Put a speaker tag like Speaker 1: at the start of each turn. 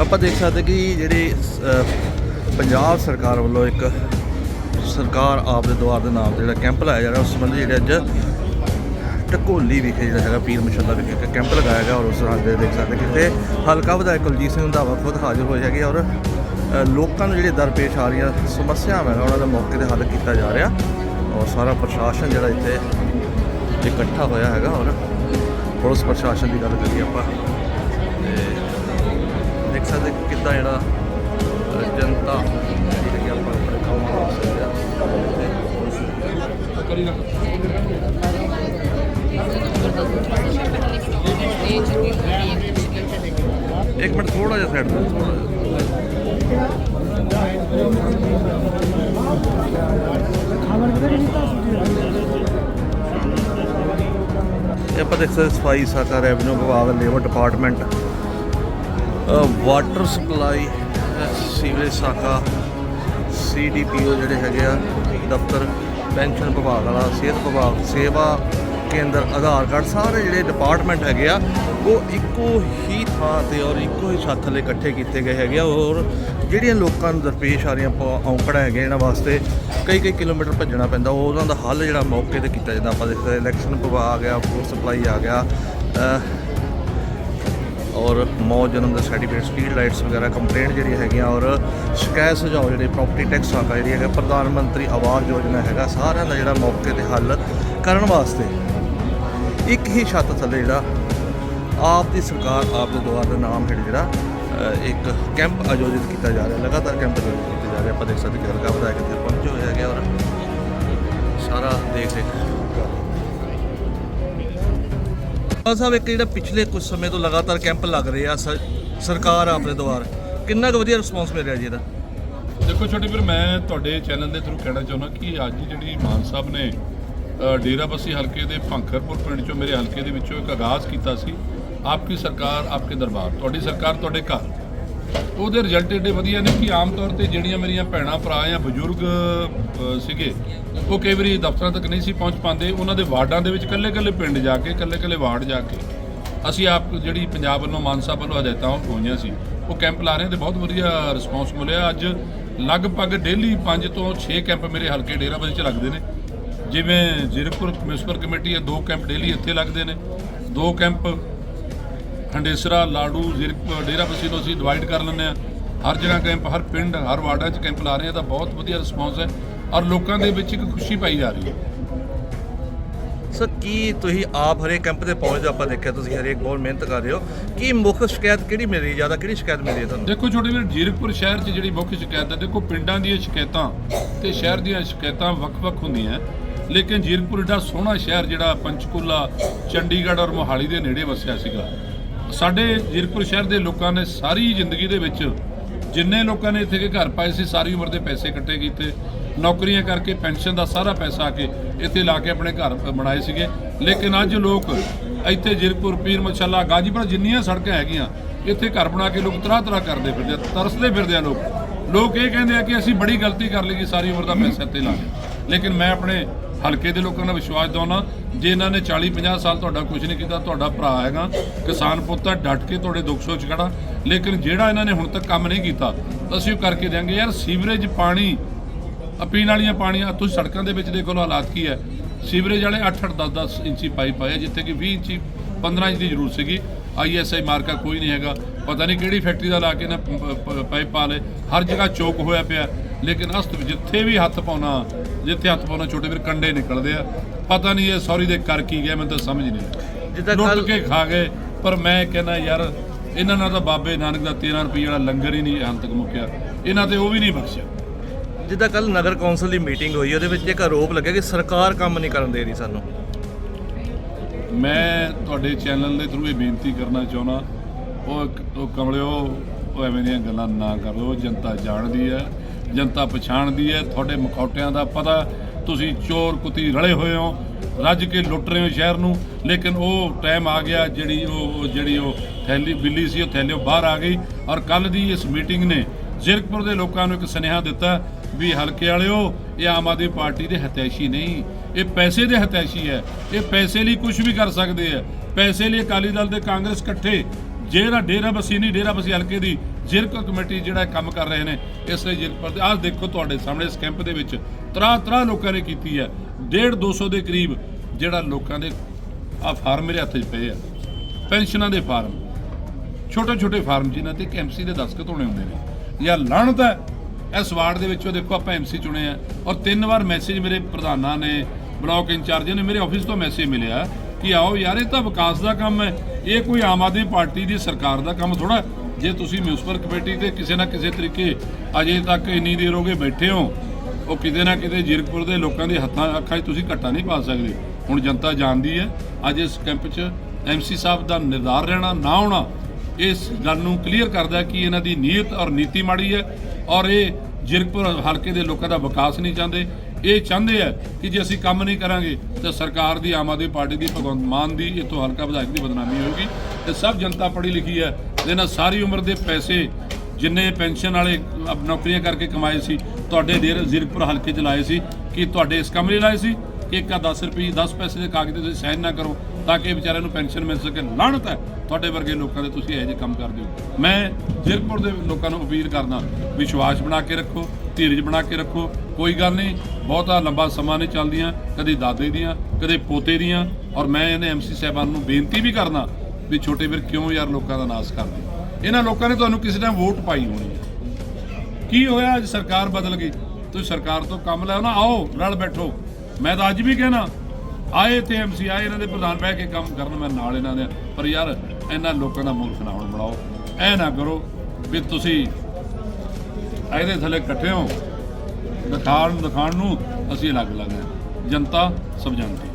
Speaker 1: ਆਪਾਂ ਦੇਖ ਸਕਦੇ ਕਿ ਜਿਹੜੇ ਪੰਜਾਬ ਸਰਕਾਰ ਵੱਲੋਂ ਇੱਕ ਸਰਕਾਰ ਆਪ ਦੇ ਦੁਆਰ ਦੇ ਨਾਮ ਤੇ ਜਿਹੜਾ ਕੈਂਪ ਲਾਇਆ ਜਾ ਰਿਹਾ, ਉਸ ਸੰਬੰਧੀ ਜਿਹੜੇ ਅੱਜ ਟਕੋਲੀ ਵਿਖੇ ਜਿਹੜਾ ਹੈਗਾ ਪੀਰ ਮਸ਼ੱਲਾ ਵਿਖੇ ਇੱਕ ਕੈਂਪ ਲਗਾਇਆ ਗਿਆ ਔਰ ਉਸ ਨਾਲ ਦੇ ਦੇਖ ਸਕਦੇ ਕਿ ਇੱਥੇ ਹਲਕਾ ਵਿਧਾਇਕ ਕੁਲਜੀਤ ਸਿੰਘ ਰੰਧਾਵਾ ਖੁਦ ਹਾਜ਼ਰ ਹੋਏ ਹੈਗੇ ਔਰ ਲੋਕਾਂ ਨੂੰ ਜਿਹੜੇ ਦਰਪੇਸ਼ ਆ ਰਹੀਆਂ ਸਮੱਸਿਆਵਾਂ ਹੈਗਾ ਉਹਨਾਂ ਦਾ ਮੌਕੇ ਤੇ ਹੱਲ ਕੀਤਾ ਜਾ ਰਿਹਾ ਔਰ ਸਾਰਾ ਪ੍ਰਸ਼ਾਸਨ ਜਿਹੜਾ ਇੱਥੇ ਇਕੱਠਾ ਹੋਇਆ ਹੈਗਾ ਔਰ ਪੁਲਿਸ ਪ੍ਰਸ਼ਾਸਨ ਦੀ ਗੱਲ ਕਰੀਏ ਆਪਾਂ। ਦੇਖ ਸਕਦੇ ਕਿ ਕਿੱਦਾਂ ਜਿਹੜਾ ਜਨਤਾ ਜਿਹੜੀ ਹੈਗੀ ਆਪਾਂ ਆਪਣੇ ਕੰਮ ਕਰ ਸਕਦੇ
Speaker 2: ਕਰੀ ਰੱਖ
Speaker 1: ਇੱਕ ਮਿੰਟ ਥੋੜਾ ਜਿਹਾ ਸਾਈਡ ਤੇ ਥੋੜਾ ਜਿਹਾ। ਇਹ ਆਪਾਂ ਦੇਖ ਸਕਦੇ, ਸਫ਼ਾਈ ਸਾਕਾ ਰੈਵਨਿਊ ਵਿਭਾਗ labour department water supply, sewerage ਸਾਕਾ ਸੀਡੀਪੀਓ ਜਿਹੜੇ ਹੈਗੇ ਆ, ਦਫ਼ਤਰ, ਪੈਨਸ਼ਨ ਵਿਭਾਗ ਵਾਲਾ, ਸਿਹਤ ਵਿਭਾਗ, ਸੇਵਾ ਕੇਂਦਰ, ਆਧਾਰ ਕਾਰਡ, ਸਾਰੇ ਜਿਹੜੇ ਡਿਪਾਰਟਮੈਂਟ ਹੈਗੇ ਆ, ਉਹ ਇੱਕੋ ਹੀ ਥਾਂ ਤੇ ਔਰ ਇੱਕੋ ਹੀ ਛੱਤ ਥੱਲੇ ਇਕੱਠੇ ਕੀਤੇ ਗਏ ਹੈਗੇ ਆ ਔਰ ਜਿਹੜੀਆਂ ਲੋਕਾਂ ਨੂੰ ਦਰਪੇਸ਼ ਆ ਰਹੀਆਂ ਪ- ਔਂਕੜਾਂ ਹੈਗੀਆਂ ਇਹਨਾਂ ਵਾਸਤੇ ਕਈ ਕਈ ਕਿਲੋਮੀਟਰ ਭੱਜਣਾ ਪੈਂਦਾ, ਉਹ ਉਹਨਾਂ ਦਾ ਹੱਲ ਜਿਹੜਾ ਮੌਕੇ ਤੇ ਕੀਤਾ ਜਾਂਦਾ, ਆਪਾਂ ਦੇਖਦੇ ਇਲੈਕਸ਼ਨ ਵਿਭਾਗ ਆ ਗਿਆ ਫੂਡ ਸਪਲਾਈ ਆ ਗਿਆ ਔਰ ਮੌਤ ਜਨਮ ਦਾ ਸਰਟੀਫਿਕੇਟ ਸਟਰੀਟ ਲਾਈਟਸ ਵਗੈਰਾ ਕੰਪਲੇਂਟ ਜਿਹੜੀ ਹੈਗੀਆਂ ਔਰ ਸ਼ਿਕਾਇਤ ਸੁਝਾਅ ਜਿਹੜੇ ਪ੍ਰਾਪਰਟੀ ਟੈਕਸ ਆਕਾ ਜਿਹੜੀ ਹੈਗਾ, ਪ੍ਰਧਾਨ ਮੰਤਰੀ ਆਵਾਸ ਯੋਜਨਾ ਹੈਗਾ, ਸਾਰਿਆਂ ਦਾ ਜਿਹੜਾ ਮੌਕੇ ਤੇ ਹੱਲ ਕਰਨ ਵਾਸਤੇ ਇੱਕ ਹੀ ਛੱਤ ਥੱਲੇ ਜਿਹੜਾ ਆਪ ਦੀ ਸਰਕਾਰ, ਆਪ ਦੇ ਦੁਆਰ ਦੇ ਨਾਮ ਹੇਠ ਜਿਹੜਾ ਇੱਕ ਕੈਂਪ ਆਯੋਜਿਤ ਕੀਤਾ ਜਾ ਰਿਹਾ, ਲਗਾਤਾਰ ਕੈਂਪ ਆਯੋਜਿਤ ਕੀਤੇ ਜਾ ਰਹੇ ਆਪਾਂ ਦੇਖ ਸਕਦੇ ਕਿ ਹਲਕਾ ਵਿਧਾਇਕ ਇੱਥੇ ਪਹੁੰਚੇ ਹੋਏ ਹੈਗੇ ਔਰ ਸਾਰਾ ਦੇਖ ਰੇਖ ਮਾਨ ਸਾਹਿਬ ਇੱਕ ਜਿਹੜਾ ਪਿਛਲੇ ਕੁਝ ਸਮੇਂ ਤੋਂ ਲਗਾਤਾਰ ਕੈਂਪ ਲੱਗ ਰਹੇ ਆ ਸਰ- ਸਰਕਾਰ ਆਪਦੇ ਦੁਆਰ ਕਿੰਨਾ ਕੁ ਵਧੀਆ ਰਿਸਪੌਂਸ ਮਿਲ ਰਿਹਾ ਜੀ ਇਹਦਾ?
Speaker 2: ਦੇਖੋ ਛੋਟੇ ਵੀਰ ਮੈਂ ਤੁਹਾਡੇ ਚੈਨਲ ਦੇ ਥਰੂ ਕਹਿਣਾ ਚਾਹੁੰਦਾ ਕਿ ਅੱਜ ਜਿਹੜੀ ਮਾਨ ਸਾਹਿਬ ਨੇ ਅ, ਡੇਰਾਬੱਸੀ ਹਲਕੇ ਦੇ ਭੰਖਰਪੁਰ ਪਿੰਡ ਚੋਂ ਮੇਰੇ ਹਲਕੇ ਦੇ ਵਿੱਚੋਂ ਇੱਕ ਆਗਾਜ਼ ਕੀਤਾ ਸੀ ਆਪਕੀ ਸਰਕਾਰ ਆਪਕੇ ਦਰਬਾਰ ਤੁਹਾਡੀ ਸਰਕਾਰ ਤੁਹਾਡੇ ਘਰ। ਉਹਦੇ ਰਿਜ਼ਲਟ ਏਡੇ ਵਧੀਆ ਨੇ ਕਿ ਆਮ ਤੌਰ ਤੇ ਜਿਹੜੀਆਂ ਮੇਰੀਆਂ ਭੈਣਾਂ, ਭਰਾ ਜਾਂ ਬਜ਼ੁਰਗ ਸੀਗੇ, ਉਹ ਕਈ ਵਾਰੀ ਦਫ਼ਤਰਾਂ ਤੱਕ ਨਹੀਂ ਸੀ ਪਹੁੰਚ ਪਾਉਂਦੇ। ਉਹਨਾਂ ਦੇ ਵਾਰਡਾਂ ਦੇ ਵਿੱਚ ਕੱਲੇ-ਕੱਲੇ ਪਿੰਡ ਜਾ ਕੇ ਕੱਲੇ-ਕੱਲੇ ਵਾਰਡ ਜਾ ਕੇ ਅਸੀਂ ਆਪ ਜਿਹੜੀ ਪੰਜਾਬ ਵੱਲੋਂ ਮਾਨਸਾ ਵੱਲੋਂ ਹਦਾਇਤਾਂ ਉਹ ਹੋਈਆਂ ਸੀ। ਉਹ ਕੈਂਪ ਲਾ ਰਹੇ ਤੇ ਬਹੁਤ ਵਧੀਆ ਰਿਸਪੌਂਸ ਮਿਲਿਆ। ਅੱਜ ਲਗਭਗ ਡੇਲੀ 5 ਤੋਂ 6 ਕੈਂਪ ਮੇਰੇ ਹਲਕੇ ਡੇਰਾ ਡੇਰਾਬੱਸੀ ਚ ਲੱਗਦੇ ਨੇ। ਜਿਵੇਂ ਜ਼ੀਰਕਪੁਰ ਮਿਊਨਿਸਪਲ ਕਮੇਟੀ ਹੈ, ਦੋ ਕੈਂਪ ਡੇਲੀ ਇੱਥੇ ਲੱਗਦੇ ਨੇ। ਦੋ ਕੈਂਪ ਹੰਡੇਸਰਾ ਲਾੜੂ ਜ਼ੀਰਕ ਡੇਰਾਬੱਸੀ ਨੂੰ ਅਸੀਂ ਡਿਵਾਈਡ ਕਰ ਲੈਂਦੇ ਆ ਹਰ ਜਗ੍ਹਾ ਕੈਂਪ ਹਰ ਪਿੰਡ ਹਰ ਵਾਰਡਾਂ 'ਚ ਕੈਂਪ ਲਾ ਰਹੇ ਆ ਤਾਂ ਬਹੁਤ ਵਧੀਆ ਰਿਸਪੌਂਸ ਹੈ ਔਰ ਲੋਕਾਂ ਦੇ ਵਿੱਚ ਇੱਕ ਖੁਸ਼ੀ ਪਾਈ ਜਾ ਰਹੀ ਹੈ।
Speaker 1: ਸਰ ਕੀ ਤੁਸੀਂ ਆਪ ਹਰੇਕ ਕੈਂਪ ਤੇ ਪਹੁੰਚਦੇ? ਆਪਾਂ ਦੇਖਿਆ ਤੁਸੀਂ ਹਰੇਕ ਬਹੁਤ ਮਿਹਨਤ ਕਰ ਰਹੇ ਹੋ। ਕੀ ਮੁੱਖ ਸ਼ਿਕਾਇਤ ਕਿਹੜੀ ਮਿਲ ਰਹੀ ਜ਼ਿਆਦਾ ਕਿਹੜੀ ਸ਼ਿਕਾਇਤ ਮਿਲ ਰਹੀ ਹੈ ਤੁਹਾਨੂੰ?
Speaker 2: ਦੇਖੋ ਛੋਟੇ ਵੀਰ ਜੀਰਕਪੁਰ ਸ਼ਹਿਰ 'ਚ ਜਿਹੜੀ ਮੁੱਖ ਸ਼ਿਕਾਇਤ ਹੈ ਦੇਖੋ ਪਿੰਡਾਂ ਦੀਆਂ ਸ਼ਿਕਾਇਤਾਂ ਤੇ ਸ਼ਹਿਰ ਦੀਆਂ ਸ਼ਿਕਾਇਤਾਂ ਵੱਖ-ਵੱਖ ਹੁੰਦੀਆਂ ਲੇਕਿਨ ਜੀਰਕਪੁਰ ਏਡਾ ਸੋਹਣਾ ਸ਼ਹਿਰ ਜਿਹੜਾ ਪੰਚਕੂਲਾ ਚੰਡੀਗੜ੍ਹ ਔਰ ਮੋਹਾਲੀ ਦੇ ਨੇੜੇ ਵਸਿਆ ਸੀਗਾ। ਸਾਡੇ ਜੀਰਕਪੁਰ ਸ਼ਹਿਰ ਦੇ ਲੋਕਾਂ ਨੇ ਸਾਰੀ ਜ਼ਿੰਦਗੀ ਦੇ ਵਿੱਚ ਜਿੰਨੇ ਲੋਕਾਂ ਨੇ ਇੱਥੇ ਕੇ ਘਰ ਪਾਏ ਸੀ ਸਾਰੀ ਉਮਰ ਦੇ ਪੈਸੇ ਇਕੱਠੇ ਕੀਤੇ। ਨੌਕਰੀਆਂ ਕਰਕੇ ਪੈਨਸ਼ਨ ਦਾ ਸਾਰਾ ਪੈਸਾ ਆ ਕੇ ਇੱਥੇ ਲਾ ਕੇ ਆਪਣੇ ਘਰ ਬਣਾਏ ਸੀਗੇ। ਲੇਕਿਨ ਅੱਜ ਲੋਕ ਇੱਥੇ ਜੀਰਕਪੁਰ ਪੀਰ ਮਛੱਲਾ ਗਾਜੀਪੁਰ ਜਿੰਨੀਆਂ ਸੜਕਾਂ ਹੈਗੀਆਂ ਇੱਥੇ ਘਰ ਬਣਾ ਕੇ ਲੋਕ ਤਰ੍ਹਾਂ ਤਰ੍ਹਾਂ ਕਰਦੇ ਫਿਰਦੇ ਆ, ਤਰਸਦੇ ਫਿਰਦੇ ਆ ਲੋਕ। ਲੋਕ ਇਹ ਕਹਿੰਦੇ ਆ ਕਿ ਅਸੀਂ ਬੜੀ ਗਲਤੀ ਕਰ ਲਈ ਕਿ ਸਾਰੀ ਉਮਰ ਦਾ ਪੈਸਾ ਇੱਥੇ ਲਾ ਲਿਆ। ਲੇਕਿਨ ਮੈਂ ਆਪਣੇ ਹਲਕੇ ਦੇ ਲੋਕਾਂ ਨੂੰ ਵਿਸ਼ਵਾਸ ਦਿਵਾਉਣਾ ਜੇ ਇਹਨਾਂ ਨੇ 40 50 ਸਾਲ ਤੁਹਾਡਾ ਕੁਝ ਨਹੀਂ ਕੀਤਾ, ਤੁਹਾਡਾ ਭਰਾ ਹੈਗਾ, ਕਿਸਾਨ ਪੁੱਤ ਹੈ, ਡਟ ਕੇ ਤੁਹਾਡੇ ਦੁੱਖ ਸੋਚ ਖੜਾ। ਲੇਕਿਨ ਜਿਹੜਾ ਇਹਨਾਂ ਨੇ ਹੁਣ ਤੱਕ ਕੰਮ ਨਹੀਂ ਕੀਤਾ, ਅਸੀਂ ਉਹ ਕਰਕੇ ਦਿਆਂਗੇ, ਯਾਰ ਸੀਵਰੇਜ ਪਾਣੀ ਪੀਣ ਵਾਲੀਆਂ ਪਾਣੀਆਂ ਤੁਸੀਂ ਸੜਕਾਂ ਦੇ ਵਿੱਚ ਦੇਖੋ ਲੋ ਹਾਲਾਤ ਕੀ ਹੈ। ਸੀਵਰੇਜ ਵਾਲੇ 8-8 10-10 ਇੰਚੀ ਪਾਈਪ ਆਏ ਜਿੱਥੇ ਕਿ 20 ਇੰਚੀ 15 ਇੰਚ ਦੀ ਜ਼ਰੂਰਤ ਸੀਗੀ। ਆਈਐਸਆਈ ਮਾਰਕਾ ਕੋਈ ਨਹੀਂ ਹੈਗਾ। ਪਤਾ ਨਹੀਂ ਕਿਹੜੀ ਫੈਕਟਰੀ ਦਾ ਲਾ ਕੇ ਨਾ ਪਾਈਪ ਪਾ ਲਏ। ਹਰ ਜਗ੍ਹਾ ਚੋਕ ਹੋਇਆ ਪਿਆ। ਲੇਕਿਨ ਅਸਤ ਜਿੱਥੇ ਵੀ ਹੱਥ ਪਾਉਣਾ ਜਿੱਥੇ ਹੱਥ ਪਾਉਣਾ ਛੋਟੇ ਵੀਰ ਕੰਡੇ ਨਿਕਲਦੇ ਆ ਪਤਾ ਨਹੀਂ ਇਹ ਸੌਰੀ ਦੇ ਕਰ ਕੀ ਗਏ ਮੈਨੂੰ ਤਾਂ ਸਮਝ ਨਹੀਂ
Speaker 1: ਜਿੱਦਾਂ ਕੱਲ
Speaker 2: ਕੇ ਖਾ ਗਏ ਪਰ ਮੈਂ ਕਹਿੰਦਾ ਯਾਰ ਇਹਨਾਂ ਨਾਲ ਤਾਂ ਬਾਬੇ ਨਾਨਕ ਦਾ 13 ਰੁਪਏ ਵਾਲਾ ਲੰਗਰ ਹੀ ਨਹੀਂ ਹਾਲ ਤੱਕ ਮੁੱਕਿਆ। ਇਹਨਾਂ ਤੇ ਉਹ ਵੀ ਨਹੀਂ ਬਖਸ਼ਿਆ।
Speaker 1: ਜਿੱਦਾਂ ਕੱਲ ਨਗਰ ਕੌਂਸਲ ਦੀ ਮੀਟਿੰਗ ਹੋਈ ਉਹਦੇ ਵਿੱਚ ਇੱਕ ਆਰੋਪ ਲੱਗਿਆ ਕਿ ਸਰਕਾਰ ਕੰਮ ਨਹੀਂ ਕਰਨ ਦੇ ਰਹੀ ਸਾਨੂੰ।
Speaker 2: ਮੈਂ ਤੁਹਾਡੇ ਚੈਨਲ ਦੇ ਥਰੂ ਇਹ ਬੇਨਤੀ ਕਰਨਾ ਚਾਹੁੰਦਾ ਉਹ ਕਮਲਿਓ ਉਹ ਐਵੇਂ ਦੀਆਂ ਗੱਲਾਂ ਨਾ ਕਰੋ ਜਨਤਾ ਜਾਣਦੀ ਹੈ। ਜਨਤਾ ਪਛਾਣਦੀ ਹੈ, ਤੁਹਾਡੇ ਮਖੌਟਿਆਂ ਦਾ ਪਤਾ, ਤੁਸੀਂ ਚੋਰ ਕੁੱਤੀ ਰਲੇ ਹੋਏ ਹੋ, ਰੱਜ ਕੇ ਲੁੱਟ ਰਹੇ ਹੋ ਸ਼ਹਿਰ ਨੂੰ, ਲੇਕਿਨ ਉਹ ਟਾਈਮ ਆ ਗਿਆ ਜਿਹੜੀ ਉਹ ਉਹ ਜਿਹੜੀ ਉਹ ਥੈਲੀ ਬਿੱਲੀ ਸੀ, ਉਹ ਥੈਲਿਓ ਬਾਹਰ ਆ ਗਈ ਔਰ ਕੱਲ ਦੀ ਇਸ ਮੀਟਿੰਗ ਨੇ ਜ਼ਿਰਕਪੁਰ ਦੇ ਲੋਕਾਂ ਨੂੰ ਇੱਕ ਸੁਨੇਹਾ ਦਿੱਤਾ ਵੀ ਹਲਕੇ ਵਾਲਿਓ, ਇਹ ਆਮ ਆਦਮੀ ਪਾਰਟੀ ਦੇ ਹਤੈਸ਼ੀ ਨਹੀਂ, ਇਹ ਪੈਸੇ ਦੇ ਹਤੈਸ਼ੀ ਹੈ, ਇਹ ਪੈਸੇ ਲਈ ਕੁਝ ਵੀ ਕਰ ਸਕਦੇ ਆ ਪੈਸੇ ਲਈ ਅਕਾਲੀ ਦਲ ਦੇ ਕਾਂਗਰਸ ਇਕੱਠੇ ਜਿਹੜਾ ਡੇਰਾ ਬਸੀ ਨਹੀਂ, ਡੇਰਾ ਬਸੀ ਹਲਕੇ ਦੀ ਜ਼ਿਰਕ ਕਮੇਟੀ ਜਿਹੜਾ ਕੰਮ ਕਰ ਰਹੇ ਨੇ, ਇਸ ਲਈ ਜ਼ਿਰਕ ਪਰ ਆਹ ਦੇਖੋ ਤੁਹਾਡੇ ਸਾਹਮਣੇ ਇਸ ਕੈਂਪ ਦੇ ਵਿੱਚ ਤਰਾ ਤਰਾ ਲੋਕਾਂ ਨੇ ਕੀਤੀ ਹੈ। 1.5 200 ਦੇ ਕਰੀਬ ਜਿਹੜਾ ਲੋਕਾਂ ਦੇ ਆ ਫਾਰਮ ਮੇਰੇ ਹੱਥ 'ਚ ਪਏ ਆ, ਪੈਨਸ਼ਨਾਂ ਦੇ ਫਾਰਮ। ਛੋਟੇ ਛੋਟੇ ਫਾਰਮ ਜਿਨ੍ਹਾਂ ਤੇ ਐਮਸੀ ਦੇ ਦਸਤਖਤ ਹੋਣੇ ਹੁੰਦੇ ਨੇ। ਜਾਂ ਲਾਹਣਤ ਹੈ, ਇਸ ਵਾਰਡ ਦੇ ਵਿੱਚੋਂ ਦੇਖੋ ਆਪਾਂ ਐਮਸੀ ਚੁਣੇ ਆ। ਔਰ ਤਿੰਨ ਵਾਰ ਮੈਸੇਜ ਮੇਰੇ ਪ੍ਰਧਾਨਾਂ ਨੇ, ਬਲਾਕ ਇੰਚਾਰਜਾਂ ਨੇ, ਮੇਰੇ ਆਫਿਸ ਤੋਂ ਮੈਸੇਜ ਮਿਲਿਆ ਕਿ ਆਓ ਯਾਰ, ਇਹ ਤਾਂ ਵਿਕਾਸ ਦਾ ਕੰਮ ਹੈ। ਇਹ ਕੋਈ ਆਮ ਆਦਮੀ ਪਾਰਟੀ ਦੀ ਸਰਕਾਰ ਦਾ ਕੰਮ ਥੋੜਾ ਜੇ ਤੁਸੀਂ ਮਿਊਨਿਸਪਲ ਕਮੇਟੀ ਤੇ ਕਿਸੇ ਨਾ ਕਿਸੇ ਤਰੀਕੇ ਅਜੇ ਤੱਕ ਇੰਨੀ ਦੇਰ ਹੋ ਗਏ ਬੈਠੇ ਹੋ, ਉਹ ਕਿਤੇ ਨਾ ਕਿਤੇ ਜੀਰਕਪੁਰ ਦੇ ਲੋਕਾਂ ਦੇ ਹੱਥਾਂ ਅੱਖਾਂ 'ਚ ਤੁਸੀਂ ਘੱਟਾ ਨਹੀਂ ਪਾ ਸਕਦੇ। ਹੁਣ ਜਨਤਾ ਜਾਣਦੀ ਹੈ, ਅੱਜ ਇਸ ਕੈਂਪ 'ਚ ਐਮਸੀ ਸਾਹਿਬ ਦਾ ਨਿਰਧਾਰ ਰਹਿਣਾ, ਨਾ ਹੋਣਾ ਇਸ ਗੱਲ ਨੂੰ ਕਲੀਅਰ ਕਰਦਾ ਕਿ ਇਹਨਾਂ ਦੀ ਨੀਅਤ ਔਰ ਨੀਤੀ ਮਾੜੀ ਹੈ ਔਰ ਇਹ ਜ਼ੀਰਕਪੁਰ ਹਲਕੇ ਦੇ ਲੋਕਾਂ ਦਾ ਵਿਕਾਸ ਨਹੀਂ ਚਾਹੁੰਦੇ। ਇਹ ਚਾਹੁੰਦੇ ਆ ਕਿ ਜੇ ਅਸੀਂ ਕੰਮ ਨਹੀਂ ਕਰਾਂਗੇ, ਤਾਂ ਸਰਕਾਰ ਦੀ, ਆਮ ਆਦਮੀ ਪਾਰਟੀ ਦੀ, ਭਗਵੰਤ ਮਾਨ ਦੀ, ਇਥੋਂ ਹਲਕਾ ਵਿਧਾਇਕ ਦੀ ਬਦਨਾਮੀ ਹੋਏਗੀ ਤੇ ਸਭ ਜਨਤਾ ਪੜ੍ਹੀ ਲਿਖੀ ਹੈ। ਇਹਨਾਂ ਸਾਰੀ ਉਮਰ ਦੇ ਪੈਸੇ ਜਿੰਨੇ ਪੈਨਸ਼ਨ ਵਾਲੇ ਨੌਕਰੀਆਂ ਕਰਕੇ ਕਮਾਏ ਸੀ, ਤੁਹਾਡੇ ਦੇਰ ਜ਼ੀਰਕਪੁਰ ਹਲਕੇ ਚ ਲਾਏ ਸੀ, ਕਿ ਤੁਹਾਡੇ ਇਸ ਕੰਮ ਲਈ ਲਾਏ ਸੀ? ਕਿ ਇੱਕ ਆ 10 ਰੁਪਏ 10 ਪੈਸੇ ਦੇ ਕਾਗਜ਼ ਤੇ ਤੁਸੀਂ ਸਾਈਨ ਨਾ ਕਰੋ ਤਾਂ ਕਿ ਵਿਚਾਰਿਆਂ ਨੂੰ ਪੈਨਸ਼ਨ ਮਿਲ ਸਕੇ। ਲਾਹਣਤ ਹੈ ਤੁਹਾਡੇ ਵਰਗੇ ਲੋਕਾਂ ਦੇ ਤੁਸੀਂ ਇਹੋ ਜਿਹੇ ਕੰਮ ਕਰਦੇ ਹੋ। ਮੈਂ ਜ਼ੀਰਕਪੁਰ ਦੇ ਲੋਕਾਂ ਨੂੰ ਅਪੀਲ ਕਰਦਾ, ਵਿਸ਼ਵਾਸ ਬਣਾ ਕੇ ਰੱਖੋ, ਧੀਰਜ ਬਣਾ ਕੇ ਰੱਖੋ। ਕੋਈ ਗੱਲ ਨਹੀਂ, ਬਹੁਤਾ ਲੰਬਾ ਸਮਾਂ ਨਹੀਂ ਚੱਲਦੀਆਂ, ਕਦੇ ਦਾਦੇ ਦੀਆਂ, ਕਦੇ ਪੋਤੇ ਦੀਆਂ। ਔਰ ਮੈਂ ਇਹਨੇ ਐਮਸੀ ਸਾਹਿਬਾਨ ਨੂੰ ਬੇਨਤੀ ਵੀ ਕਰਦਾ ਵੀ ਛੋਟੇ ਵੀਰ ਕਿਉਂ ਯਾਰ ਲੋਕਾਂ ਦਾ ਨਾਸ ਕਰਦੇ? ਇਹਨਾਂ ਲੋਕਾਂ ਨੇ ਤੁਹਾਨੂੰ ਕਿਸੇ ਟਾਈਮ ਵੋਟ ਪਾਈ ਹੋਣੀ ਹੈ। ਕੀ ਹੋਇਆ ਅੱਜ ਸਰਕਾਰ ਬਦਲ ਗਈ? ਤੁਸੀਂ ਸਰਕਾਰ ਤੋਂ ਕੰਮ ਲੈਓ ਨਾ, ਆਓ, ਰਲ ਬੈਠੋ। ਮੈਂ ਤਾਂ ਅੱਜ ਵੀ ਕਹਿਣਾ, ਆਏ ਤੇ ਐਮਸੀ ਆਏ ਇਹਨਾਂ ਦੇ ਪ੍ਰਧਾਨ ਬਹਿ ਕੇ ਕੰਮ ਕਰਨ, ਮੈਂ ਨਾਲ ਇਹਨਾਂ ਦੇ ਪਰ ਯਾਰ, ਇਹਨਾਂ ਲੋਕਾਂ ਦਾ ਮੂਰਖ ਨਾ ਹੁਣ ਬਣਾਓ। ਐ ਨਾ ਕਰੋ ਵੀ ਤੁਸੀਂ ਇਹਦੇ ਥੱਲੇ ਇਕੱਠੇ ਹੋ। ਦਿਖਾਣ ਦਿਖਾਣ ਨੂੰ ਅਸੀਂ ਅਲੱਗ ਅਲੱਗ ਹਾਂ ਜਨਤਾ ਸਭ ਜਾਣਦੀ